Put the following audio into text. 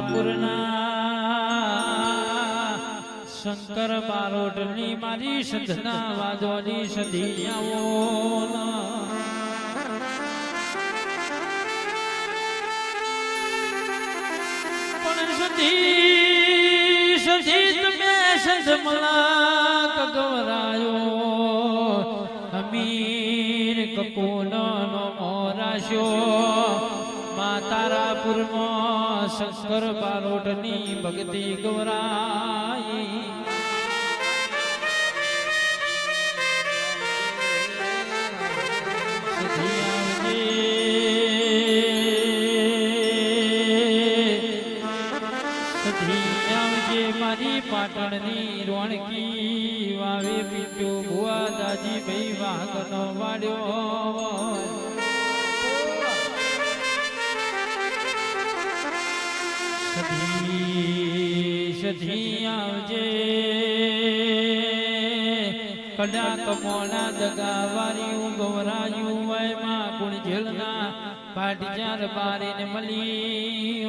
તારાપુરના શંકર બારોટની મારી સધના વાદોની સધિયાઓ સધી સધી તમે સંધમલા ગવરાયો, અમીર કપૂનો નો મોરાશ્યો મા શંકર બારોટની ભક્તિ સધિયાવજે મારી પાટણની રોણકી વાવે પીટો ભુવા દાજી ભાઈ વાઘનો વાડ્યો. સધી સધી આવજે. કડા કમોના દગા વાર્યું ગવરાયું વયમાં ગુણ ઝેલના પાટ ચાર બારીને મળી.